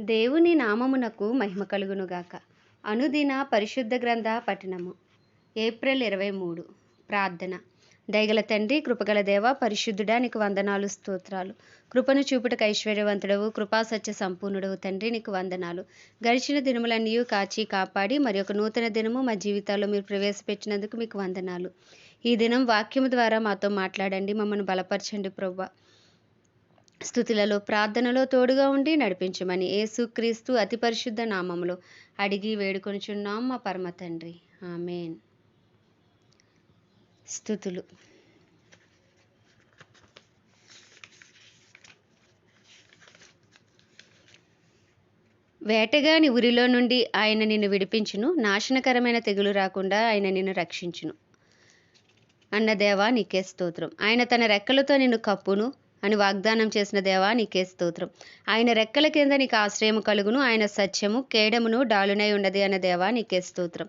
దేవుని నామమునకు మహిమ కలుగునుగాక. అనుదిన పరిశుద్ధ గ్రంథ పఠనము. ఏప్రిల్ ఇరవై మూడు. ప్రార్థన. దయగల తండ్రి కృపగల దేవ పరిశుద్ధుడా నీకు వందనాలు స్తోత్రాలు. కృపను చూపుటకు ఐశ్వర్యవంతుడవు కృపా సత్య సంపూర్ణుడవు తండ్రి నీకు వందనాలు. గడిచిన దినములన్నీ కాచి కాపాడి మరి ఒక నూతన దినము మా జీవితాల్లో మీరు ప్రవేశపెట్టినందుకు మీకు వందనాలు. ఈ దినం వాక్యము ద్వారా మాతో మాట్లాడండి మమ్మల్ని బలపరచండి ప్రభా స్థుతులలో ప్రార్థనలో తోడుగా ఉండి నడిపించమని యేసుక్రీస్తు అతి పరిశుద్ధ నామములో అడిగి వేడుకొనిచున్నాం మా పరమ తండ్రి. ఆమెన్. స్థుతులు. వేటగాని ఉరిలో నుండి ఆయన నిన్ను విడిపించును నాశనకరమైన తెగులు రాకుండా ఆయన నిన్ను రక్షించును. అన్నదేవా నీకే స్తోత్రం. ఆయన తన రెక్కలతో నిన్ను కప్పును అని వాగ్దానం చేసిన దేవా నీకే స్తోత్రం. ఆయన రెక్కల కింద నీకు ఆశ్రయము కలుగును ఆయన సత్యము కేడమును డాలునై ఉన్నది అన్న దేవా నీకే స్తోత్రం.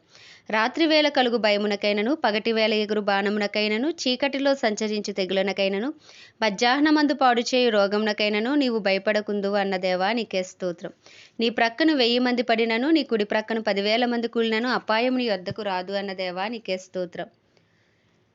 రాత్రి వేళ కలుగు భయమునకైనను పగటి వేళ ఎగురు బాణమునకైనను చీకటిలో సంచరించి తెగులనకైనను మధ్యాహ్నమందు పాడు చేయు రోగమునకైనను నీవు భయపడకుందు అన్న దేవా నీకే స్తోత్రం. నీ ప్రక్కను వెయ్యి మంది పడినను నీ కుడి ప్రక్కను పదివేల మంది కూలినను అపాయం నీ వద్దకు రాదు అన్న దేవా నీకే స్తోత్రం.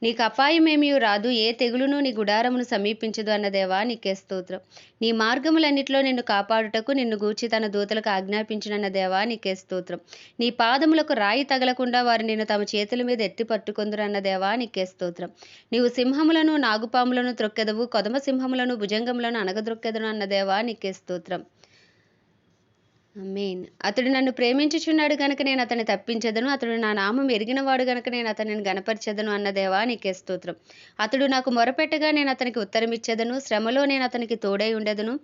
నీకు అపాయమేమీ రాదు ఏ తెగులును నీ గుడారమును సమీపించదు అన్నదేవా నీకే స్తోత్రం. నీ మార్గములన్నిటిలో నిన్ను కాపాడుటకు నిన్ను గూర్చి తన దూతలకు ఆజ్ఞాపించినన్న దేవా నీకే స్తోత్రం. నీ పాదములకు రాయి తగలకుండా వారు నిన్ను తమ చేతుల మీద ఎత్తి పట్టుకొందురు అన్న దేవా నీకే స్తోత్రం. నీవు సింహములను నాగుపాములను త్రొక్కెదవు కొదమ సింహములను భుజంగములను అనగద్రొక్కెదను అన్న దేవా నీకే స్తోత్రం. మెయిన్ అతడు నన్ను ప్రేమించుచున్నాడు గనక నేను అతన్ని తప్పించదను. అతడు నా నామం ఎరిగినవాడు గనక నేను అతనిని గనపరచదను అన్నదేవా నీకే స్తోత్రం. అతడు నాకు మొరపెట్టగా నేను అతనికి ఉత్తరమిచ్చేదను. శ్రమలో నేను అతనికి తోడై ఉండేదను.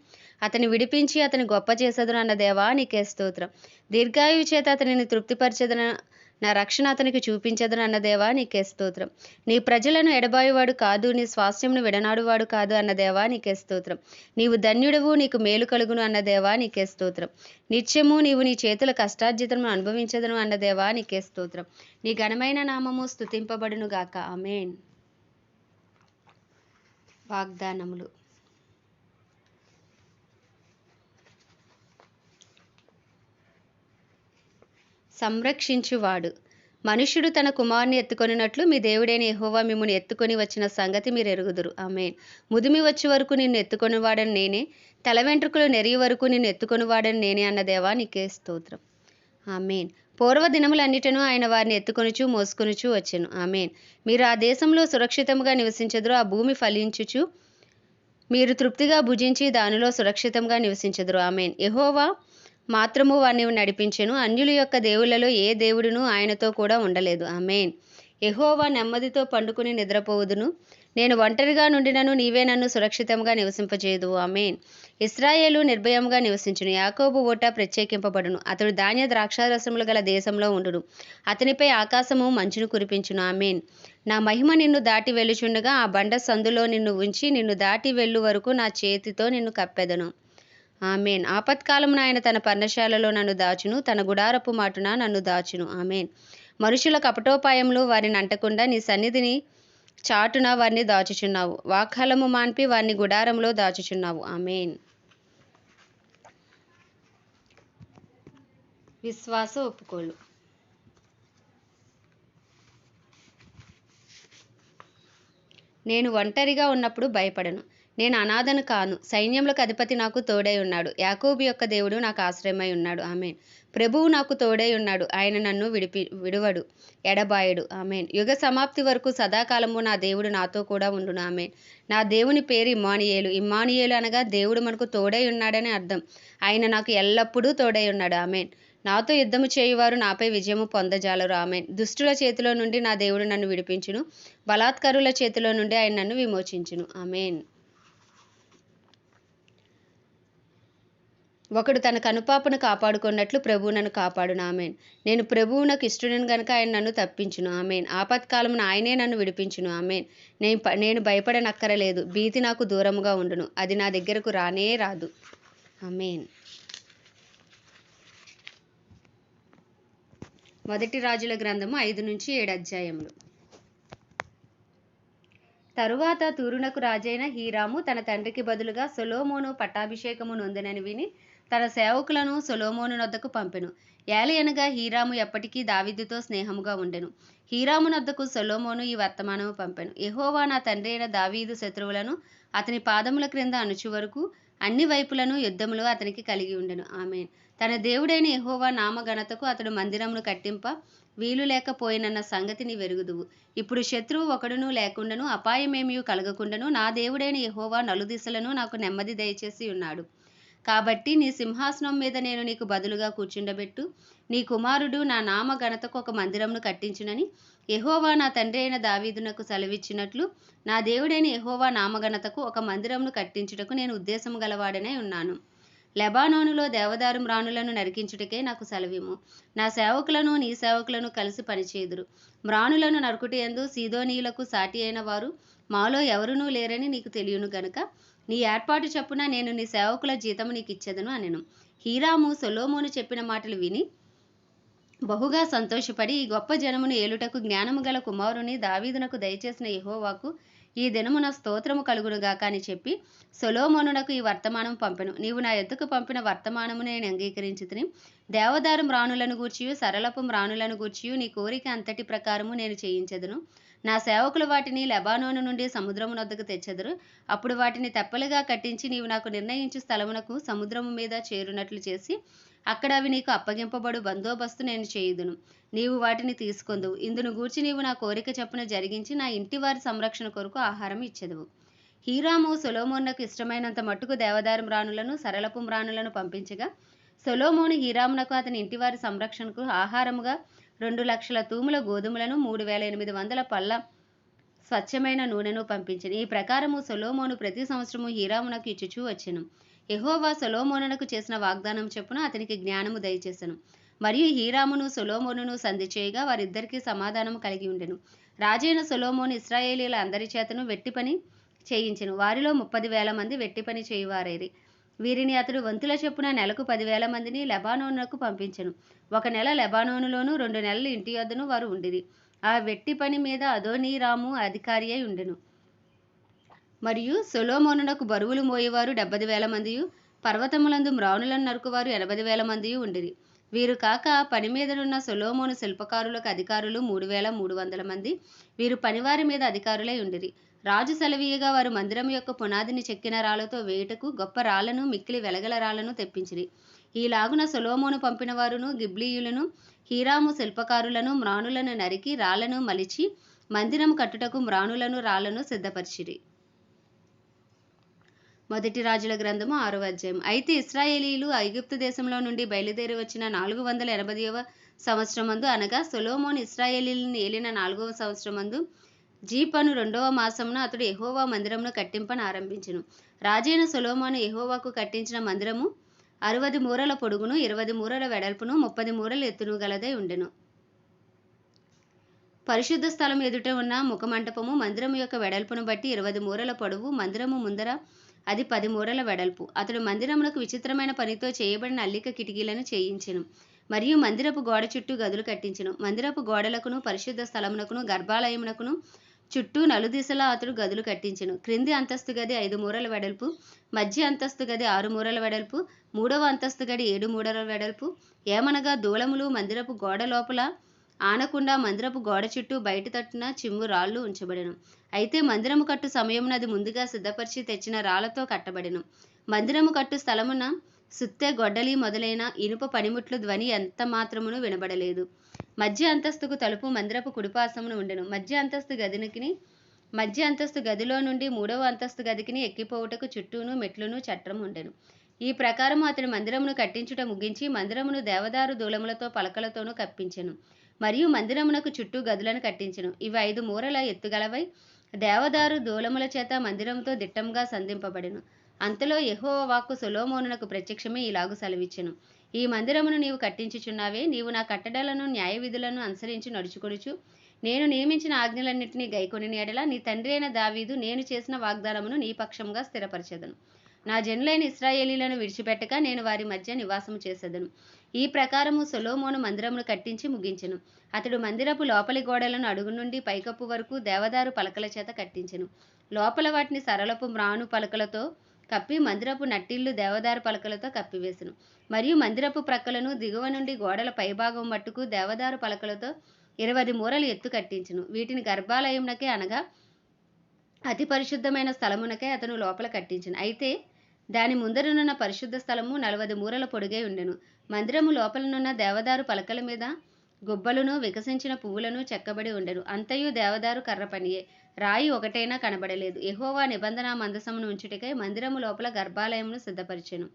అతని విడిపించి అతని గొప్ప చేసేదను అన్నదేవా నీకే స్తోత్రం. దీర్ఘాయువు చేత అతనిని తృప్తిపరచదన నా రక్షణ అతనికి చూపించదును అన్నదేవా నీకే స్తోత్రం. నీ ప్రజలను ఎడబాయువాడు కాదు నీ స్వాస్థ్యంను విడనాడువాడు కాదు అన్నదేవా నీకే స్తోత్రం. నీవు ధన్యుడవు నీకు మేలు కలుగును అన్నదేవా నీకే స్తోత్రం. నిత్యము నీవు నీ చేతుల కష్టార్జితను అనుభవించదను అన్నదేవా నీకే స్తోత్రం. నీ ఘనమైన నామము స్థుతింపబడునుగాక అమేన్ వాగ్దానములు. సంరక్షించువాడు. మనుష్యుడు తన కుమారుని ఎత్తుకొనినట్లు మీ దేవుడైన ఎహోవా మిమ్మల్ని ఎత్తుకొని వచ్చిన సంగతి మీరు ఎరుగుదురు ఆమెన్. ముదిమి వచ్చే వరకు నిన్ను ఎత్తుకొనివాడని నేనే తల వెంట్రుకలు నెరిగి వరకు నిన్ను ఎత్తుకొనివాడని నేనే అన్న దేవా నీకే స్తోత్రం. ఆమెన్. పూర్వ దినములన్నిటను ఆయన వారిని ఎత్తుకొనుచు మోసుకొనుచు వచ్చెను. ఆమెన్. మీరు ఆ దేశంలో సురక్షితంగా నివసించదురు ఆ భూమి ఫలించుచు మీరు తృప్తిగా భుజించి దానిలో సురక్షితంగా నివసించదురు. ఆమెన్. ఎహోవా మాత్రము వారిని నడిపించెను. అన్యుల యొక్క దేవులలో ఏ దేవుడును ఆయనతో కూడా ఉండలేదు. ఆమెన్. ఎహోవా నెమ్మదితో పండుకుని నిద్రపోవుదును. నేను ఒంటరిగా నుండినను నీవే నన్ను సురక్షితంగా నివసింపజేయదు ఆమెన్. ఇస్రాయేలు నిర్భయంగా నివసించును. యాకోబు ఓట ప్రత్యేకింపబడును. అతడు ధాన్య ద్రాక్షారసములు గల దేశంలో ఉండును. అతనిపై ఆకాశము మంచును కురిపించును. ఆమెన్. నా మహిమ నిన్ను దాటి వెళ్ళుచుండగా ఆ బండ సందులో నిన్ను ఉంచి నిన్ను దాటి వెళ్ళు వరకు నా చేతితో నిన్ను కప్పెదను. ఆమెన్. ఆపత్కాలమున ఆయన తన పర్ణశాలలో నన్ను దాచును తన గుడారపు మాటున నన్ను దాచును. ఆమెన్. మనుషుల కపటోపాయంలో వారిని అంటకుండా నీ సన్నిధిని చాటున వారిని దాచుచున్నావు. వాకాలము మాన్పి వారిని గుడారంలో దాచుచున్నావు. ఆమెన్. విశ్వాస ఒప్పుకోలు. నేను ఒంటరిగా ఉన్నప్పుడు భయపడను. నేను అనాథను కాను. సైన్యములకు అధిపతి నాకు తోడై ఉన్నాడు. యాకోబు యొక్క దేవుడు నాకు ఆశ్రయమై ఉన్నాడు. ఆమెన్. ప్రభువు నాకు తోడై ఉన్నాడు. ఆయన నన్ను విడిపి విడువడు. ఎడబాయడు. ఆమెన్. యుగ సమాప్తి వరకు సదాకాలము నా దేవుడు నాతో కూడా ఉండును. ఆమెన్. నా దేవుని పేరు ఇమ్మానియేలు. ఇమ్మానియేలు అనగా దేవుడు మనకు తోడై ఉన్నాడని అర్థం. ఆయన నాకు ఎల్లప్పుడూ తోడై ఉన్నాడు. ఆమెన్. నాతో యుద్ధము చేయువారు నాపై విజయము పొందజాలరు. ఆమెన్. దుష్టుల చేతిలో నుండి నా దేవుడు నన్ను విడిపించును. బలాత్కారుల చేతిలో నుండి ఆయన నన్ను విమోచించును. ఆమెన్. ఒకడు తన కనుపాపను కాపాడుకున్నట్లు ప్రభువు నన్ను కాపాడును. ఆమెన్. నేను ప్రభువునకు ఇష్టడను గనుక ఆయన నన్ను తప్పించును. ఆమెన్. ఆపత్కాలమున ఆయనే నన్ను విడిపించును. ఆమెన్. నేను నేను భయపడనక్కరలేదు. భీతి నాకు దూరముగా ఉండును. అది నా దగ్గరకు రానే రాదు. ఆమెన్. మొదటి రాజుల గ్రంథము ఐదు నుంచి ఏడు అధ్యాయములు. తరువాత తూరునకు రాజైన హీరాము తన తండ్రికి బదులుగా సొలోమోను పట్టాభిషేకము నొందనని విని తన సేవకులను సొలోమోను నొద్దకు పంపెను. ఏలయనగా హీరాము ఎప్పటికీ దావీదుతో స్నేహముగా ఉండెను. హీరాము నొద్దకు సొలోమోను ఈ వర్తమానము పంపెను. ఎహోవా నా తండ్రి అయిన దావీదు శత్రువులను అతని పాదముల క్రింద అణుచు వరకు అన్ని వైపులను యుద్ధములు అతనికి కలిగి ఉండెను. ఆమె తన దేవుడైన ఎహోవా నామఘనతకు అతడు మందిరమును కట్టింప వీలు లేకపోయినన్న సంగతిని వెరుగుదువు. ఇప్పుడు శత్రువు ఒకడును లేకుండాను అపాయమేమీ కలగకుండాను నా దేవుడైన ఎహోవా నలుదిశలను నాకు నెమ్మది దయచేసి ఉన్నాడు. కాబట్టి నీ సింహాసనం మీద నేను నీకు బదులుగా కూర్చుండబెట్టు. నీ కుమారుడు నా నామ ఘనతకు ఒక మందిరంను కట్టించునని ఎహోవా నా తండ్రి అయిన దావీదునకు సెలవిచ్చినట్లు నా దేవుడైన ఎహోవా నామఘనతకు ఒక మందిరంను కట్టించుటకు నేను ఉద్దేశము గలవాడనే ఉన్నాను. లెబానోనులో దేవదారు మ్రాణులను నరికించుటకే నాకు సెలవిము నా సేవకులను నీ సేవకులను కలిసి పనిచేయుదురు మ్రాణులను నరుకుటి ఎందు సీదోనీయులకు సాటి అయిన వారు మాలో ఎవరునూ లేరని నీకు తెలియను గనుక నీ ఏర్పాటు చొప్పున నేను నీ సేవకుల జీతము నీకు ఇచ్చేదను అనెను. హీరాము సొలోమోను చెప్పిన మాటలు విని బహుగా సంతోషపడి ఈ గొప్ప జనమును ఏలుటకు జ్ఞానము గల కుమారుని దావీదునకు దయచేసిన యహోవాకు ఈ దినమున స్తోత్రము కలుగునుగాక అని చెప్పి సొలోమోనునకు ఈ వర్తమానం పంపెను. నీవు నా ఎద్దుకు పంపిన వర్తమానము నేను అంగీకరించితిని దేవదారు మ్రాణులను గూర్చియు సరళపు మ్రాణులను గూర్చియు నీ కోరిక అంతటి ప్రకారము నేను చేయించెదను. నా సేవకులు వాటిని లెబానోను నుండి సముద్రమునొద్దకు తెచ్చెదరు. అప్పుడు వాటిని తెప్పలుగా కట్టించి నీవు నాకు నిర్ణయించు స్థలమునకు సముద్రము మీద చేరునట్లు చేసి అక్కడ అవి నీకు అప్పగింపబడు బందోబస్తు నేను చేయుదును. నీవు వాటిని తీసుకొందువు. ఇందును గూర్చి నీవు నా కోరిక చొప్పున జరిగించి నా ఇంటి వారి సంరక్షణ కొరకు ఆహారం ఇచ్చెదవు. హీరాము సొలోమోనుకు ఇష్టమైనంత మట్టుకు దేవదారు మ్రాణులను సరళపు మ్రాణులను పంపించగా సొలోమోను హీరామునకు అతని ఇంటివారి సంరక్షణకు ఆహారముగా రెండు లక్షల తూముల గోధుమలను మూడు వేల ఎనిమిది వందల పళ్ళ స్వచ్ఛమైన నూనెను పంపించను ఈ ప్రకారము సొలోమోను ప్రతి సంవత్సరము హీరామునకు ఇచ్చుచూ వచ్చెను. ఎహోవా సొలోమోనునకు చేసిన వాగ్దానం చెప్పున అతనికి జ్ఞానము దయచేసెను. మరియు హీరామును సొలోమోనును సంధి చేయగా వారిద్దరికీ సమాధానం కలిగి ఉండెను. రాజైన సొలోమోను ఇస్రాయేలీల అందరి చేతను వెట్టి పని చేయించెను. వారిలో ముప్పది వేల మంది వెట్టి పని చేయువారేరి. వీరిని అతడు వంతుల చొప్పున నెలకు పదివేల మందిని లెబానోనులకు పంపించను. ఒక నెల లెబానోనులోను రెండు నెలలు ఇంటి యొద్దను వారు ఉండిరి. ఆ వెట్టి పని మీద అదోనీరాము అధికారి అయి ఉండెను. మరియు సొలోమోనునకు బరువులు మోయేవారు డెబ్బది వేల మందియు పర్వతములందు మ్రాణులను నరుకువారు ఎనభై వేల మందియు ఉండిరి. వీరు కాక పని మీదనున్న సొలోమోను శిల్పకారులకు అధికారులు మూడు వేల మూడు వందల మంది. వీరు పనివారి మీద అధికారులై ఉండిరి. రాజు సెలవీయగా వారు మందిరం యొక్క పునాదిని చెక్కిన రాళ్ళతో వేయుటకు గొప్ప రాళ్ళను మిక్కిలి వెలగల రాళ్ళను తెప్పించిరి. ఈలాగున సొలోమోను పంపిన వారును గిబ్లీయులను హీరాము శిల్పకారులను మ్రాణులను నరికి రాళ్ళను మలిచి మందిరం కట్టుటకు మ్రాణులను రాళ్ళను సిద్ధపరిచిరి. మొదటి రాజుల గ్రంథము ఆరో అధ్యాయం అయితే ఇస్రాయేలీలు ఐగుప్తు దేశంలో నుండి బయలుదేరి వచ్చిన నాలుగు వందల ఎనభైవ సంవత్సరమందు అనగా సొలోమోన్ ఇస్రాయేలీలను ఏలిన నాలుగవ సంవత్సరమందు జీపను రెండవ మాసమున అతడు ఎహోవా మందిరమును కట్టింపని ఆరంభించెను. రాజైన సొలోమోను ఎహోవాకు కట్టించిన మందిరము అరవది మూరల పొడుగును ఇరవై మూరల వెడల్పును ముప్పది మూరల ఎత్తును గలదై ఉండెను. పరిశుద్ధ స్థలం ఎదుట ఉన్న ముఖమంటపము మందిరము యొక్క వెడల్పును బట్టి ఇరవై మూరల పొడవు మందిరము ముందర అది పది మూరల వెడల్పు. అతడు మందిరమునకు విచిత్రమైన పనితో చేయబడిన అల్లిక కిటికీలను చేయించెను. మరియు మందిరపు గోడ చుట్టూ గదులు కట్టించెను. మందిరపు గోడలకును పరిశుద్ధ స్థలమునకును గర్భాలయమునకును చుట్టూ నలుదిశలా అతడు గదులు కట్టించెను. క్రింది అంతస్తు గది ఐదు మూరల వెడల్పు మధ్య అంతస్తు గది ఆరు మూరల వెడల్పు మూడవ అంతస్తు గది ఏడు మూరల వెడల్పు. ఏమనగా దూలములు మందిరపు గోడ లోపల ఆనకుండా మందిరపు గోడ చుట్టూ బయట తట్టున చిమ్ము రాళ్ళు ఉంచబడెను. అయితే మందిరము కట్టు సమయమున అది ముందుగా సిద్ధపరిచి తెచ్చిన రాళ్ళతో కట్టబడెను. మందిరము కట్టు స్థలమున సుత్తె గొడ్డలి మొదలైన ఇనుప పనిముట్లు ధ్వని ఎంత మాత్రమును వినబడలేదు. మధ్య అంతస్తుకు తలుపు మందిరపు కుడిపాసమును ఉండెను. మధ్య అంతస్తు గదినికి మధ్య అంతస్తు గదిలో నుండి మూడవ అంతస్తు గదికిని ఎక్కిపోవుటకు చుట్టూను మెట్లును చట్రం ఉండెను. ఈ ప్రకారము అతడు మందిరమును కట్టించుట ముగించి మందిరమును దేవదారు దూలములతో పలకలతోనూ కప్పించెను. మరియు మందిరమునకు చుట్టూ గదులను కట్టించెను. ఇవి ఐదు మూరల ఎత్తుగలవై దేవదారు దూలముల చేత మందిరంతో దిట్టంగా సంధింపబడెను. అంతలో యెహోవా వాక్కు సొలోమోనునకు ప్రత్యక్షమే ఇలాగు సెలవిచ్చెను. ఈ మందిరమును నీవు కట్టించుచున్నావే. నీవు నా కట్టడలను న్యాయ విధులను అనుసరించి నడుచుకొనుచు. నేను నియమించిన ఆజ్ఞలన్నింటినీ గైకొని ఎడల నీ తండ్రి అయిన దావీదు నేను చేసిన వాగ్దానమును నీ పక్షంగా స్థిరపరచెదను. నా జనులైన ఇస్రాయేలీలను విడిచిపెట్టక నేను వారి మధ్య నివాసము చేసేదను. ఈ ప్రకారము సొలోమోను మందిరమును కట్టించి ముగించెను. అతడు మందిరపు లోపలి గోడలను అడుగు నుండి పైకప్పు వరకు దేవదారు పలకల చేత కట్టించెను. లోపల వాటిని సరళపు మ్రాను పలకలతో కప్పి మందిరపు నట్టిల్లు దేవదారు పలకలతో కప్పివేసెను. మరియు మందిరపు ప్రక్కలను దిగువ నుండి గోడల పైభాగం మట్టుకు దేవదారు పలకలతో ఇరవై మూరలు ఎత్తు కట్టించును. వీటిని గర్భాలయమునకే అనగా అతి పరిశుద్ధమైన స్థలమునకే అతను లోపల కట్టించను. అయితే దాని ముందరనున్న పరిశుద్ధ స్థలము నలభై మూరల పొడుగై ఉండెను. మందిరము లోపలనున్న దేవదారు పలకల మీద గుబ్బలను వికసించిన పువ్వులను చెక్కబడి ఉండెను. అంతయు దేవదారు కర్ర పనియే రాయి ఒకటైనా కనబడలేదు. ఎహోవా నిబంధన మందసమును ఉంచుటకై మందిరము లోపల గర్భాలయమును సిద్ధపరిచెను.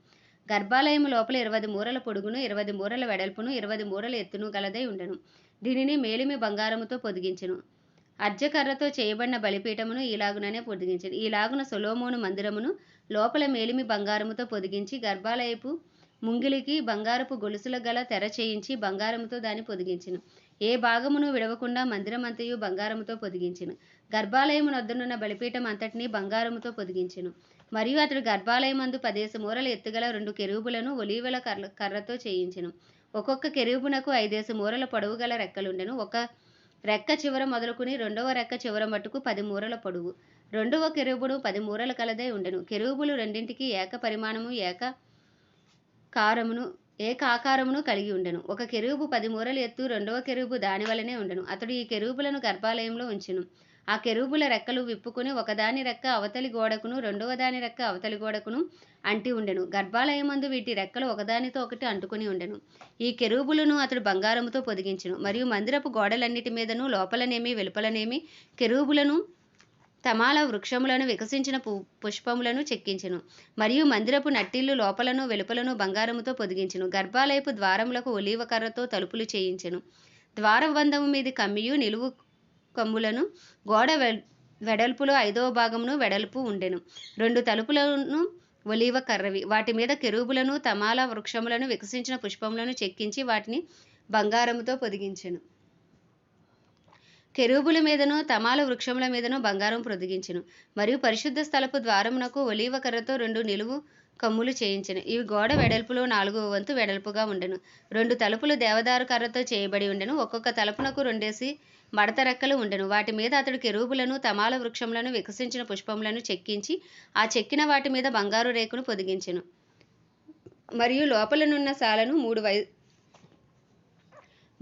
గర్భాలయము లోపల ఇరవై మూరల పొడుగును ఇరవై మూరల వెడల్పును ఇరవై మూరల ఎత్తును గలదై ఉండెను. దీనిని మేలిమి బంగారముతో పొదిగించెను. అర్జకర్రతో చేయబడిన బలిపీఠమును ఈలాగుననే పొదిగించెను. ఈలాగున సొలోమోను మందిరమును లోపల మేలిమి బంగారముతో పొదిగించి గర్భాలయపు ముంగిలికి బంగారపు గొలుసుల గల తెర చేయించి బంగారముతో దాన్ని పొదిగించెను. ఏ భాగమును విడవకుండా మందిరమంతయు బంగారముతో పొదిగించెను. గర్భాలయమున నొద్దనున్న బలిపీఠం అంతటిని బంగారముతో పొదిగించెను. మరియు అతడు గర్భాలయమందు పదేసి మూరలు ఎత్తుగల రెండు కెరూబులను ఒలీవల కర్ర కర్రతో చేయించెను. ఒక్కొక్క కెరూబునకు ఐదేసి మూరల పొడవు గల రెక్కలుండెను. ఒక రెక్క చివర మొదలుకుని రెండవ రెక్క చివర మట్టుకు పది మూరల పొడవు. రెండవ కెరూబును పది మూరల కలదై ఉండెను. కెరూబులు రెండింటికి ఏక పరిమాణము ఏక కారమును ఏకాకారమును కలిగి ఉండెను. ఒక కెరూబు పదిమూరలు ఎత్తు రెండవ కెరూబు దాని వలనే ఉండెను. అతడు ఈ కెరూబులను గర్భాలయంలో ఉంచెను. ఆ కెరూబుల రెక్కలు విప్పుకుని ఒకదాని రెక్క అవతలి గోడకును రెండవ దాని రెక్క అవతలి గోడకును అంటి ఉండెను. గర్భాలయమందు వీటి రెక్కలు ఒకదానితో ఒకటి అంటుకుని ఉండెను. ఈ కెరూబులను అతడు బంగారముతో పొదిగించెను. మరియు మందిరపు గోడలన్నిటి మీదను లోపలనేమి వెలుపలనేమి కెరూబులను తమాల వృక్షములను వికసించిన పు పుష్పములను చెక్కించెను. మరియు మందిరపు నట్టిల్లు లోపలను వెలుపలను బంగారముతో పొదిగించెను. గర్భాలయపు ద్వారములకు ఒలీవ కర్రతో తలుపులు చేయించెను. ద్వారబంధము మీది కమ్మియు నిలువు కమ్ములను గోడ వె- వెడల్పులో ఐదవ భాగమును వెడల్పు ఉండెను. రెండు తలుపులను ఒలీవ కర్రవి. వాటి మీద కెరూబులను తమాల వృక్షములను వికసించిన పుష్పములను చెక్కించి వాటిని బంగారముతో పొదిగించెను. కెరూబుల మీదను తమాల వృక్షముల మీదను బంగారం ప్రొదిగించెను. మరియు పరిశుద్ధ స్థలపు ద్వారమునకు ఒలీవ కర్రతో రెండు నిలువు కమ్ములు చేయించెను. ఇవి గోడ వెడల్పులో నాలుగు వంతు వెడల్పుగా ఉండెను. రెండు తలుపులు దేవదారు కర్రతో చేయబడి ఉండెను. ఒక్కొక్క తలుపునకు రెండేసి మడత రెక్కలు ఉండెను. వాటి మీద అతడు కెరూబులను తమాల వృక్షములను వికసించిన పుష్పములను చెక్కించి ఆ చెక్కిన వాటి మీద బంగారు రేకును పొదిగించెను. మరియు లోపలనున్న శాలను మూడు వై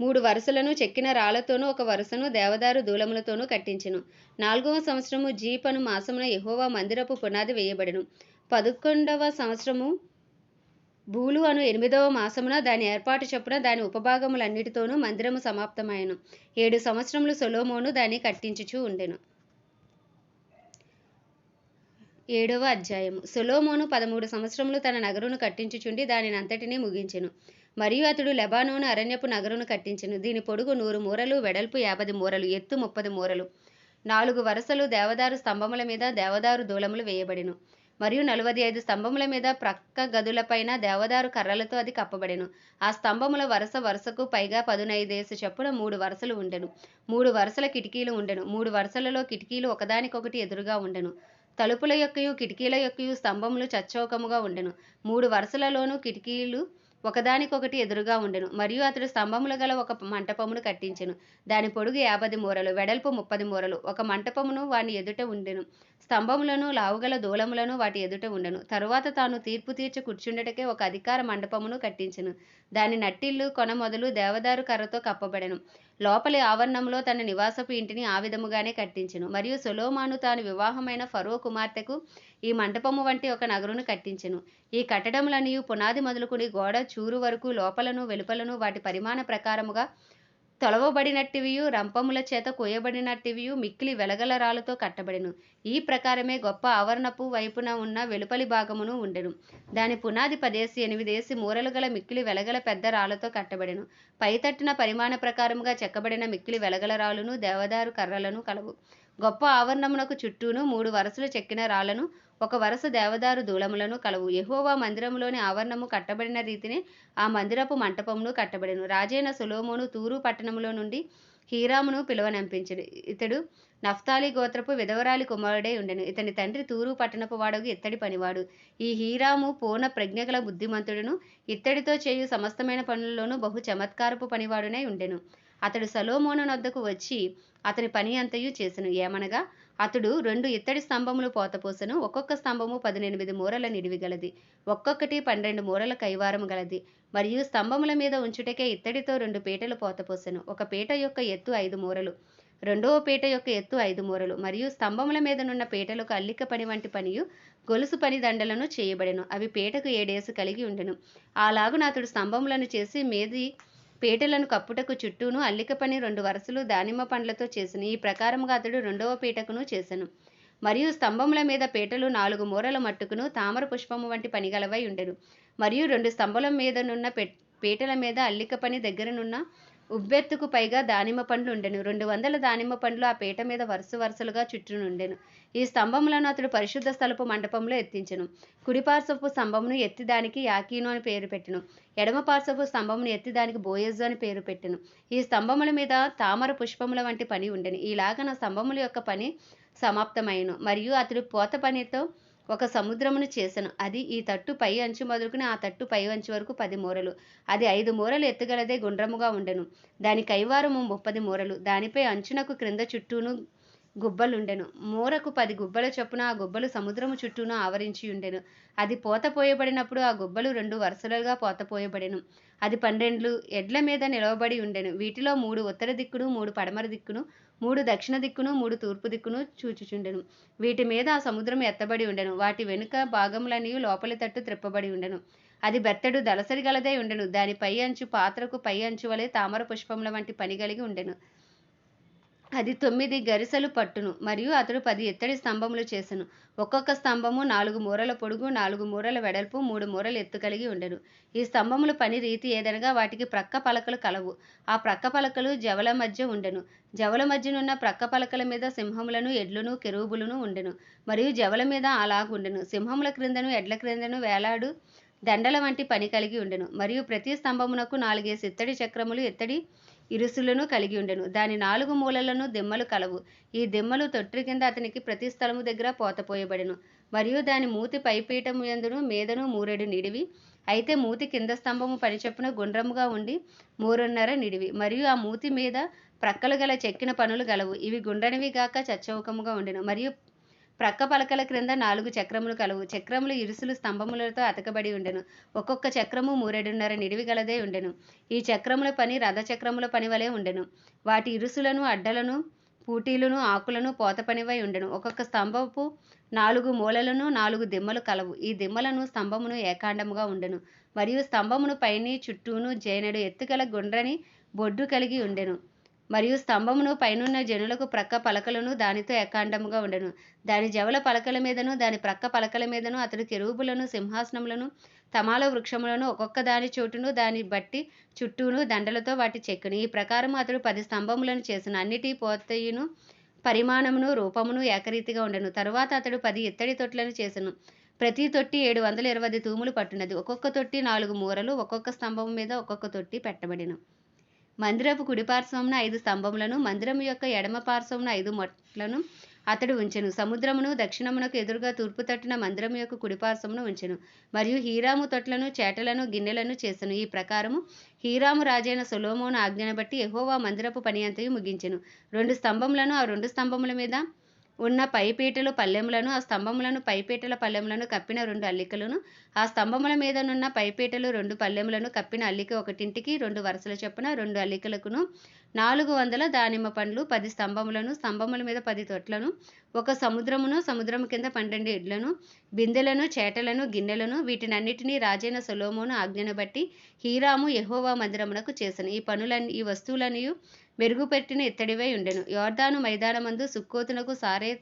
మూడు వరుసలను చెక్కిన రాళ్ళతోనూ ఒక వరుసను దేవదారు దూలములతోనూ కట్టించెను. నాలుగవ సంవత్సరము జీపను మాసమున యహోవా మందిరపు పునాది వేయబడెను. పదకొండవ సంవత్సరము భూలు అను ఎనిమిదవ మాసమున దాని ఏర్పాటు చొప్పున దాని ఉపభాగములన్నిటితోనూ మందిరము సమాప్తమైన ఏడు సంవత్సరములు సొలోమోను దాన్ని కట్టించుచూ ఉండెను. ఏడవ అధ్యాయము. సొలోమోను పదమూడు సంవత్సరములు తన నగరును కట్టించుచుండి దానినంతటినీ ముగించెను. మరియు అతడు లెబానోను అరణ్యపు నగరును కట్టించెను. దీని పొడుగు నూరు మూరలు వెడల్పు యాభై మూరలు ఎత్తు ముప్పది మూరలు. నాలుగు వరుసలు దేవదారు స్తంభముల మీద దేవదారు దూలములు వేయబడెను. మరియు నలభై ఐదు స్తంభముల మీద ప్రక్క గదులపైన దేవదారు కర్రలతో అది కప్పబడెను. ఆ స్తంభముల వరుస వరుసకు పైగా పదునైదేసి చొప్పున మూడు వరుసలు ఉండెను. మూడు వరుసల కిటికీలు ఉండెను. మూడు వరుసలలో కిటికీలు ఒకదానికొకటి ఎదురుగా ఉండెను. తలుపుల యొక్కయు కిటికీల యొక్కయు స్తంభములు చచ్చౌకముగా ఉండెను. మూడు వరుసలలోనూ కిటికీలు ఒకదానికొకటి ఎదురుగా ఉండెను. మరియు అతడు స్తంభములు గల ఒక మంటపమును కట్టించెను. దాని పొడుగు యాభై మూరలు వెడల్పు ముప్పది మూరలు. ఒక మంటపమును వాని ఎదుట ఉండెను. స్తంభములను లావుగల దూలములను వాటి ఎదుట ఉండను. తరువాత తాను తీర్పు తీర్చి కూర్చుండటకే ఒక అధికార మండపమును కట్టించెను. దాని నట్టిల్లు కొన మొదలు దేవదారు కర్రతో కప్పబడెను. లోపలి ఆవరణంలో తన నివాసపు ఇంటిని ఆ విధముగానే కట్టించెను. మరియు సొలోమాను తాను వివాహమైన ఫరో కుమార్తెకు ఈ మంటపము వంటి ఒక నగరును కట్టించెను. ఈ కట్టడములనియు పునాది మొదలుకుని గోడ చూరు వరకు లోపలను వెలుపలను వాటి పరిమాణ ప్రకారముగా తొలవబడినట్టివియు రంపముల చేత కోయబడినట్టివియు మిక్కిలి వెలగల రాళ్ళతో కట్టబడెను. ఈ ప్రకారమే గొప్ప ఆవరణపు వైపున ఉన్న వెలుపలి భాగమును ఉండెను. దాని పునాది పదేసి ఎనిమిదేసి మూరలు గల మిక్కిలి వెలగల పెద్ద రాళ్ళతో కట్టబడెను. పైతట్టున పరిమాణ ప్రకారముగా చెక్కబడిన మిక్కిలి వెలగల రాళ్ళను దేవదారు కర్రలను కలవు. గొప్ప ఆవరణమునకు చుట్టూను మూడు వరుసలు చెక్కిన రాళ్ళను ఒక వరుస దేవదారు దూలములను కలవు. ఎహోవా మందిరములోని ఆవరణము కట్టబడిన రీతిని ఆ మందిరపు మంటపమును కట్టబడెను. రాజైన సొలోమోను తూరు పట్టణములో నుండి హీరామును పిలువనంపించడు ఇతడు నఫ్తాలి గోత్రపు విధవరాలి కుమారుడై ఉండెను. ఇతని తండ్రి తూరు పట్టణపు వాడగు ఇత్తడి పనివాడు. ఈ హీరాము పూర్ణ ప్రజ్ఞగల బుద్ధిమంతుడును ఇత్తడితో చేయు సమస్తమైన పనులలోనూ బహు చమత్కారపు పనివాడునై ఉండెను. అతడు సలోమోను నొద్దకు వచ్చి అతని పని అంతయు చేసెను. ఏమనగా అతడు రెండు ఇత్తడి స్తంభములు పోతపోసెను. ఒక్కొక్క స్తంభము పదినెనిమిది మూరల నిడివి గలది. ఒక్కొక్కటి పన్నెండు మూరల కైవారము గలది. మరియు స్తంభముల మీద ఉంచుటకే ఇత్తడితో రెండు పీటలు పోతపోసెను. ఒక పీట యొక్క ఎత్తు ఐదు మూరలు. రెండవ పీట యొక్క ఎత్తు ఐదు మూరలు. మరియు స్తంభముల మీదనున్న పీటలకు అల్లిక పని వంటి పనియు గొలుసు పని దండలను చేయబడెను. అవి పీటకు ఏడేసు కలిగి ఉండెను. అలాగున అతడు స్తంభములను చేసి మీది పీటలను కప్పుటకు చుట్టూను అల్లిక పని రెండు వరుసలు దానిమ్మ పండ్లతో చేసెను. ఈ ప్రకారముగా అతడు రెండవ పీటకును చేసెను. మరియు స్తంభముల మీద పీటలు నాలుగు మూరల మట్టుకును తామర పుష్పము వంటి పనిగలవై ఉండెను. మరియు రెండు స్తంభముల మీదనున్న నున్న పీటల మీద అల్లిక పని దగ్గరనున్న ఉబ్బెత్తుకు పైగా దానిమ్మ పండ్లు ఉండెను. రెండు వందల దానిమ్మ పండ్లు ఆ పీట మీద వరుస వరుసలుగా చుట్టూనుండెను. ఈ స్తంభములను అతడు పరిశుద్ధ స్థలపు మండపంలో ఎత్తించెను. కుడిపార్శ్వపు స్తంభమును ఎత్తి దానికి యాకీను అని పేరు పెట్టెను. ఎడమ పార్శ్వపు స్తంభమును ఎత్తి దానికి బోయజు అని పేరు పెట్టెను. ఈ స్తంభముల మీద తామర పుష్పముల వంటి పని ఉండెను. నా స్తంభముల యొక్క పని సమాప్తమైను మరియు అతడు పోత పనితో ఒక సముద్రమును చేసెను. అది ఈ తట్టు పై అంచు మొదలుకుని ఆ తట్టు పై అంచు వరకు పది మూరలు. అది ఐదు మూరలు ఎత్తుగలదే గుండ్రముగా ఉండెను. దాని కైవారము ముప్పది మూరలు. దానిపై అంచునకు క్రింద చుట్టూను గుబ్బలుండెను. మూరకు పది గుబ్బల చొప్పున ఆ గుబ్బలు సముద్రము చుట్టూను ఆవరించి ఉండెను. అది పోత పోయబడినప్పుడు ఆ గుబ్బలు రెండు వరుసలుగా పోత పోయబడెను. అది పన్నెండు ఎడ్ల మీద నిలవబడి ఉండెను. వీటిలో మూడు ఉత్తర దిక్కును మూడు పడమర దిక్కును మూడు దక్షిణ దిక్కును మూడు తూర్పు దిక్కును చూచుచుండెను. వీటి మీద ఆ సముద్రం ఎత్తబడి ఉండెను. వాటి వెనుక భాగములనియు లోపలి తట్టు త్రిప్పబడి ఉండెను. అది బెత్తడు దలసరి గలదై ఉండెను. దాని పై అంచు పాత్రకు పై అంచు వలె తామర పుష్పముల వంటి పని కలిగి ఉండెను. అది తొమ్మిది గరిసెలు పట్టును మరియు అతడు పది ఇత్తడి స్తంభములు చేసెను. ఒక్కొక్క స్తంభము నాలుగు మూరల పొడుగు నాలుగు మూరల వెడల్పు మూడు మూరల ఎత్తు కలిగి ఉండెను. ఈ స్తంభముల పని రీతి ఏదనగా వాటికి ప్రక్క పలకలు కలవు. ఆ ప్రక్క పలకలు జవల మధ్య ఉండెను. జవల మధ్యనున్న ప్రక్క పలకల మీద సింహములను ఎడ్లను కెరూబులను ఉండెను. మరియు జవల మీద అలాగుండెను. సింహముల క్రిందను ఎడ్ల క్రిందను వేలాడు దండల వంటి పని కలిగి ఉండెను. మరియు ప్రతి స్తంభమునకు నాలుగేసి ఇత్తడి చక్రములు ఇత్తడి ఇరుసులను కలిగి ఉండెను. దాని నాలుగు మూలలను దిమ్మలు కలవు. ఈ దిమ్మలు తొట్టు కింద అతనికి ప్రతి స్థలము దగ్గర పోతపోయబడెను మరియు దాని మూతి పైపీఠము యందును మీదను మూరెడు నిడివి. అయితే మూతి కింద స్తంభము పనిచెప్పున గుండ్రముగా ఉండి మూరున్నర నిడివి. మరియు ఆ మూతి మీద ప్రక్కలు గల చెక్కిన పనులు గలవు. ఇవి గుండ్రనివి గాక చచ్చౌకముగా ఉండెను. మరియు ప్రక్క పలకల క్రింద నాలుగు చక్రములు కలవు. చక్రములు ఇరుసులు స్తంభములతో అతకబడి ఉండెను. ఒక్కొక్క చక్రము మూరెడున్నర నిడివి గలదే ఉండెను. ఈ చక్రముల పని రథచక్రముల పని వలె ఉండెను. వాటి ఇరుసులను అడ్డలను పూటీలను ఆకులను పోత పనివై ఉండెను. ఒక్కొక్క స్తంభపు నాలుగు మూలలను నాలుగు దిమ్మలు కలవు. ఈ దిమ్మలను స్తంభమును ఏకాండముగా ఉండెను. మరియు స్తంభమును పైని చుట్టూను జైనడు ఎత్తుగల గుండ్రని బొడ్డు కలిగి ఉండెను. మరియు స్తంభమును పైనున్న జనులకు ప్రక్క పలకలను దానితో ఏకాండముగా ఉండెను. దాని జవల పలకల మీదను దాని ప్రక్క పలకల మీదను అతడు కెరూబులను సింహాసనములను తమాల వృక్షములను ఒక్కొక్క దాని చోటును దాని బట్టి చుట్టూను దండలతో వాటి చెక్కును. ఈ ప్రకారము అతడు పది స్తంభములను చేసిన. అన్నిటి పోతయును పరిమాణమును రూపమును ఏకరీతిగా ఉండెను. తరువాత అతడు పది ఇత్తడి తొట్లను చేసెను. ప్రతి తొట్టి ఏడు వందల ఇరవై తూములు పట్టున్నది ఒక్కొక్క తొట్టి నాలుగు మూరలు ఒక్కొక్క స్తంభం మీద ఒక్కొక్క తొట్టి పెట్టబడిను. మందిరపు కుడి పార్శ్వమున ఐదు స్తంభములను మందిరము యొక్క ఎడమ పార్శ్వమున ఐదు మొట్లను అతడు ఉంచెను. సముద్రమును దక్షిణమునకు ఎదురుగా తూర్పు తట్టున మందిరం యొక్క కుడిపార్శ్వమును ఉంచెను. మరియు హీరాము తొట్లను చేటలను గిన్నెలను చేసెను. ఈ ప్రకారము హీరాము రాజైన సొలోమోను ఆజ్ఞను బట్టి ఎహోవా మందిరపు పని అంతయు ముగించెను. రెండు స్తంభములను ఆ రెండు స్తంభముల మీద ఉన్న పైపీటలు పల్లెములను ఆ స్తంభములను పైపీటల పల్లెములను కప్పిన రెండు అల్లికలను ఆ స్తంభముల మీదనున్న పైపీటలు రెండు పల్లెములను కప్పిన అల్లిక ఒకటింటికి రెండు వరుసల చొప్పున రెండు అల్లికలకును నాలుగు వందల దానిమ్మ పండ్లు పది స్తంభములను స్తంభముల మీద పది తొట్లను ఒక సముద్రమును సముద్రము కింద పన్నెండు ఇడ్లను బిందెలను చేటలను గిన్నెలను వీటినన్నిటినీ రాజైన సొలోమోను ఆజ్ఞను బట్టి హీరాము యహోవా మందిరమునకు చేసను. ఈ పనులన్నీ ఈ వస్తువులన్నీ మెరుగుపెట్టిన ఇత్తడివై ఉండెను. యోర్దాను మైదానమందు సుక్కోతునకు సారే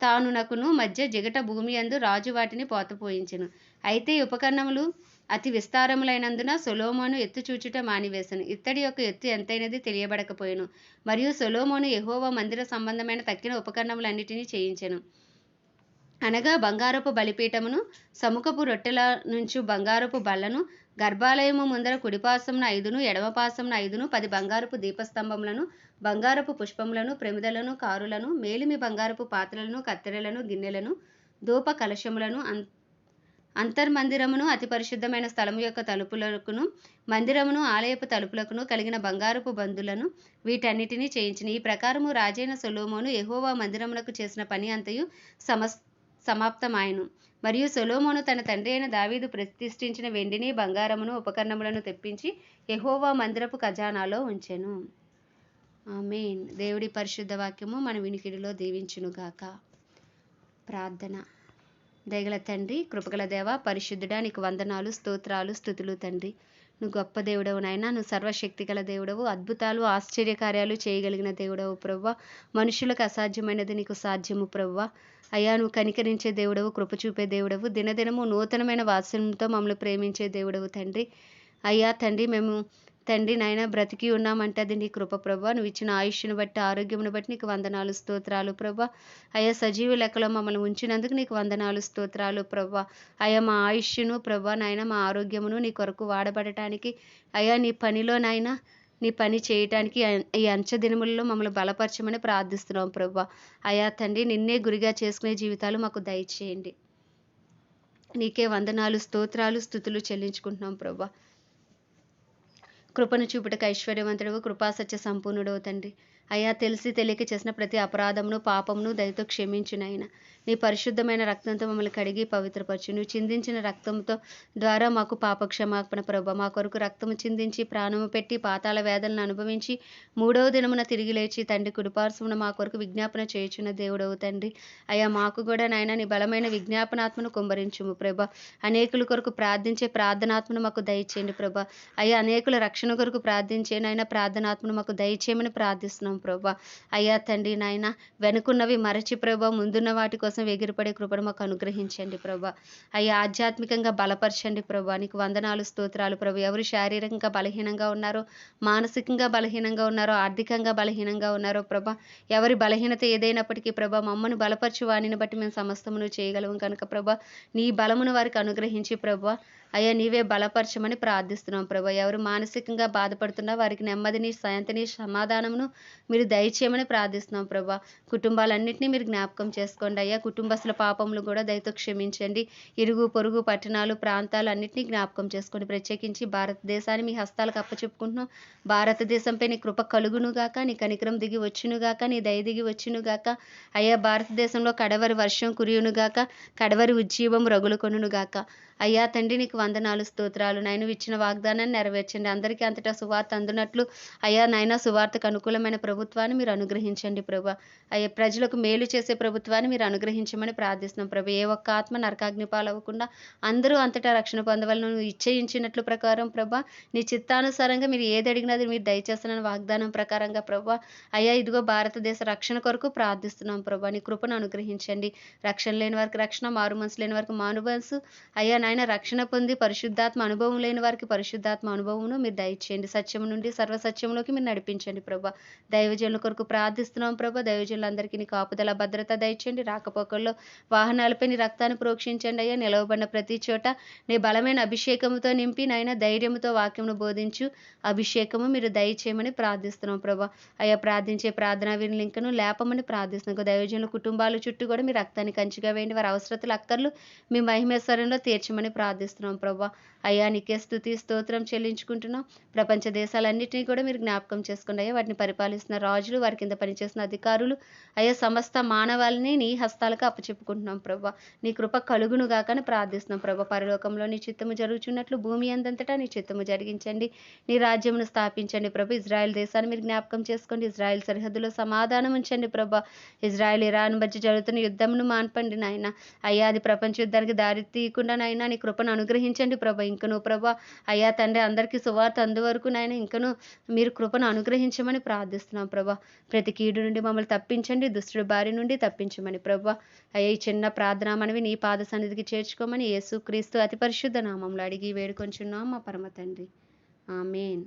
తానునకును మధ్య జిగట భూమి యందు రాజు వాటిని పోతపోయించెను అయితే ఉపకరణములు అతి విస్తారములైనందున సొలోమోను ఎత్తు చూచుట మానివేశను ఇత్తడి యొక్క ఎత్తు ఎంతైనది తెలియబడకపోయెను. మరియు సొలోమోను ఎహోవ మందిర సంబంధమైన తక్కిన ఉపకరణములన్నిటినీ చేయించెను. అనగా బంగారపు బలిపీఠమును సముఖపు రొట్టెల నుంచి బంగారపు బల్లను గర్భాలయము ముందర కుడిపాసమున ఐదును ఎడమపాసమున ఐదును పది బంగారపు దీపస్తంభములను బంగారపు పుష్పములను ప్రమిదలను కారులను మేలిమి బంగారపు పాత్రలను కత్తెరలను గిన్నెలను ధూప కలశములను అంతర్మందిరమును అతి పరిశుద్ధమైన స్థలము యొక్క తలుపులకును మందిరమును ఆలయపు తలుపులకును కలిగిన బంగారపు బంధులను వీటన్నిటినీ చేయించిన ఈ ప్రకారము రాజైన సొలోమోను ఎహోవా మందిరమునకు చేసిన పని అంతయు సమస్ సమాప్తమాయను. మరియు సొలోమోను తన తండ్రి అయిన దావీదు ప్రతిష్ఠించిన వెండిని బంగారమును ఉపకరణములను తెప్పించి ఎహోవా మందిరపు ఖజానాలో ఉంచెను. మెయిన్ దేవుడి పరిశుద్ధ వాక్యము మన వినికిడిలో దీవించునుగాక. ప్రార్థన. దయగల తండ్రి కృపగల దేవ పరిశుద్ధుడా నీకు వందనాలు స్తోత్రాలు స్థుతులు తండ్రి. నువ్వు గొప్ప దేవుడవు నాయనా నువ్వు సర్వశక్తి గల దేవుడవు అద్భుతాలు ఆశ్చర్యకార్యాలు చేయగలిగిన దేవుడవు ప్రవ్వ. మనుషులకు అసాధ్యమైనది నీకు సాధ్యము ప్రవ్వ. అయ్యా నువ్వు కనికరించే దేవుడవు కృప చూపే దేవుడవు దినదినము నూతనమైన వాత్సల్యంతో మమ్మల్ని ప్రేమించే దేవుడవు తండ్రి. అయ్యా తండ్రి మేము తండ్రి నాయన బ్రతికి ఉన్నామంటే అది నీ కృప ప్రభా. నువ్వు ఇచ్చిన ఆయుష్ను బట్టి ఆరోగ్యమును బట్టి నీకు వందనాలు స్తోత్రాలు ప్రభా. అయా సజీవ లెక్కలో మమ్మల్ని ఉంచినందుకు నీకు వందనాలు స్తోత్రాలు ప్రభా. అయ్యా మా ఆయుష్ను ప్రభా నాయన మా ఆరోగ్యమును నీ కొరకు వాడబడటానికి అయ్యా నీ పనిలో నాయన నీ పని చేయటానికి ఈ అంచదినములలో మమ్మల్ని బలపరచమని ప్రార్థిస్తున్నాం ప్రభా. అయా తండ్రి నిన్నే గురిగా చేసుకునే జీవితాలు మాకు దయచేయండి. నీకే వందనాలు స్తోత్రాలు స్థుతులు చెల్లించుకుంటున్నాం ప్రభా. కృపను చూపుటకు ఐశ్వర్యవంతుడవు కృపాసత్య సంపూర్ణుడవు తండ్రి. అయ్యా తెలిసి తెలియక చేసిన ప్రతి అపరాధమును పాపమును దయతో క్షమించునైనా. నీ పరిశుద్ధమైన రక్తంతో మమ్మల్ని కడిగి పవిత్రపరచు. నువ్వు చిందించిన రక్తంతో ద్వారా మాకు పాపక్షమాపణ ప్రభ. మా కొరకు రక్తము చిందించి ప్రాణము పెట్టి పాతాల వేదనను అనుభవించి మూడవ దినమున తిరిగి లేచి తండ్రి కుడిపార్శ్వమున మా కొరకు విజ్ఞాపన చేయుచున్న దేవుడవు తండ్రి. అయ్యా మాకు కూడా నాయన నీ బలమైన విజ్ఞాపనాత్మను కుమ్మరించుము ప్రభ. అనేకుల కొరకు ప్రార్థించే ప్రార్థనాత్మను మాకు దయచేయండి ప్రభ. అయ్యా అనేకుల రక్షణ కొరకు ప్రార్థించే నాయన ప్రార్థనాత్మను మాకు దయచేయమని ప్రార్థిస్తున్నాం ప్రభా. అయ్యా తండ్రి నాయన వెనుకున్నవి మరచి ప్రభా. ముందున్న వాటి కోసం ఎగిరిపడే కృపను మాకు అనుగ్రహించండి ప్రభా. అయ్యా ఆధ్యాత్మికంగా బలపరచండి ప్రభా. నీకు వందనాలు స్తోత్రాలు ప్రభు. ఎవరు శారీరకంగా బలహీనంగా ఉన్నారో మానసికంగా బలహీనంగా ఉన్నారో ఆర్థికంగా బలహీనంగా ఉన్నారో ప్రభా. ఎవరి బలహీనత ఏదైనప్పటికీ ప్రభా మమ్మను బలపరచు వాణిని బట్టి మేము సమస్తమును చేయగలము కనుక ప్రభా. నీ బలమును వారికి అనుగ్రహించి ప్రభా అయ్యా నీవే బలపరచమని ప్రార్థిస్తున్నాం ప్రభా. ఎవరు మానసికంగా బాధపడుతున్నా వారికి నెమ్మదిని శాంతిని సమాధానమును మీరు దయచేయమని ప్రార్థిస్తున్నాం ప్రభా. కుటుంబాలన్నింటినీ మీరు జ్ఞాపకం చేసుకోండి అయ్యా. కుటుంబస్తుల పాపములు కూడా దయతో క్షమించండి. ఇరుగు పొరుగు పట్టణాలు ప్రాంతాలు అన్నింటినీ జ్ఞాపకం చేసుకోండి ప్రత్యేకించి భారతదేశాన్ని మీ హస్తాలకు అప్పచెప్పుకుంటున్నాం. భారతదేశంపై నీ కృప కలుగునుగాక నీ కనికరం దిగి వచ్చునుగాక నీ దయ దిగి వచ్చునుగాక అయ్యా భారతదేశంలో కడవరి వర్షం కురియునుగాక కడవరి ఉజ్జీవం రగులు కొనుగాక అయ్యా తండ్రి నీకు వందనాలు స్తోత్రాలు. నాయన ఇచ్చిన వాగ్దానాన్ని నెరవేర్చండి. అందరికీ అంతటా సువార్త అందునట్లు. అయ్యా నాయన సువార్తకు అనుకూలమైన ప్రభుత్వాన్ని మీరు అనుగ్రహించండి ప్రభా. అయ్యా ప్రజలకు మేలు చేసే ప్రభుత్వాన్ని మీరు అనుగ్రహించమని ప్రార్థిస్తున్నాం ప్రభు. ఏ ఒక్క ఆత్మ నరకాగ్ని పాలవ్వకుండా అందరూ అంతటా రక్షణ పొందవలను నువ్వు ఇచ్చయించినట్లు ప్రకారం ప్రభా నీ చిత్తానుసారంగా మీరు ఏది అడిగినది మీరు దయచేస్తున్న వాగ్దానం ప్రకారంగా ప్రభా. అయ్యా ఇదిగో భారతదేశ రక్షణ కొరకు ప్రార్థిస్తున్నాం ప్రభా. నీ కృపను అనుగ్రహించండి. రక్షణ లేని వారికి రక్షణ మారు మనసు లేని వారికి మాను మనసు. అయ్యా నాయన రక్షణ పొంది పరిశుద్ధాత్మ అనుభవం లేని వారికి పరిశుద్ధాత్మ అనుభవమును మీరు దయచేయండి. సత్యం నుండి సర్వసత్యంలోకి మీరు నడిపించండి ప్రభా. దైవజనుల కొరకు ప్రార్థిస్తున్నాం ప్రభా. దైవజనులందరికీ నీ కాపుదల భద్రత దయచేయండి. రాకపోకల్లో వాహనాలపై నీ రక్తాన్ని ప్రోక్షించండి అయ్యా. నిలవబడిన ప్రతి చోట నీ బలమైన అభిషేకంతో నింపి నాయన ధైర్యంతో వాక్యమును బోధించు. అభిషేకము మీరు దయచేయమని ప్రార్థిస్తున్నాం ప్రభా. అయ్యా ప్రార్థించే ప్రార్థనా వినులింకను లేపమని ప్రార్థిస్తున్నాం. దైవజనుల కుటుంబాల చుట్టూ కూడా మీ రక్తాన్ని కంచిగా వేయండి. వారి అవసరతలు అక్కర్లు మీ మహిమేశ్వరంలో తీర్చమని ప్రార్థిస్తున్నాం ప్రభా. అయ్యా నీకే స్థుతి స్తోత్రం చెల్లించుకుంటున్నాం. ప్రపంచ దేశాలన్నింటినీ కూడా మీరు జ్ఞాపకం చేసుకోండి అయ్యా. వాటిని పరిపాలిస్తున్న రాజులు వారి కింద పనిచేస్తున్న అధికారులు అయ్యా సమస్త మానవాళ్ళని నీ హస్తాలకు అప్పచెప్పుకుంటున్నాం ప్రభా. నీ కృప కలుగును గాకని ప్రార్థిస్తున్నాం ప్రభా. పరలోకంలో నీ చిత్తము జరుగుచున్నట్లు భూమి అందంతటా నీ చిత్తము జరిగించండి. నీ రాజ్యమును స్థాపించండి ప్రభు. ఇజ్రాయెల్ దేశాన్ని మీరు జ్ఞాపకం చేసుకోండి. ఇజ్రాయెల్ సరిహద్దులో సమాధానం ఉంచండి ప్రభా. ఇజ్రాయెల్ ఇరాన్ మధ్య జరుగుతున్న యుద్ధమును మాన్పండి నాయన. అయ్యా అది ప్రపంచ యుద్ధానికి దారి తీయకుండా నాయన నీ కృపను అనుగ్రహించండి ప్రభా. ఇంకను ప్రభా అయ్యా తండ్రి అందరికీ సువార్త అందువరకు నాయన ఇంకను మీరు కృపను అనుగ్రహించమని ప్రార్థిస్తున్నాం ప్రభా. ప్రతి కీడు నుండి మమ్మల్ని తప్పించండి దుష్టుడి బారి నుండి తప్పించమని ప్రభా. అయ్యా ఈ చిన్న ప్రార్థన మనవి నీ పాద సన్నిధికి చేర్చుకోమని యేసు క్రీస్తు అతి పరిశుద్ధ నామంలో అడిగి వేడుకొంచున్నాం మా పరమ తండ్రి. ఆమెన్.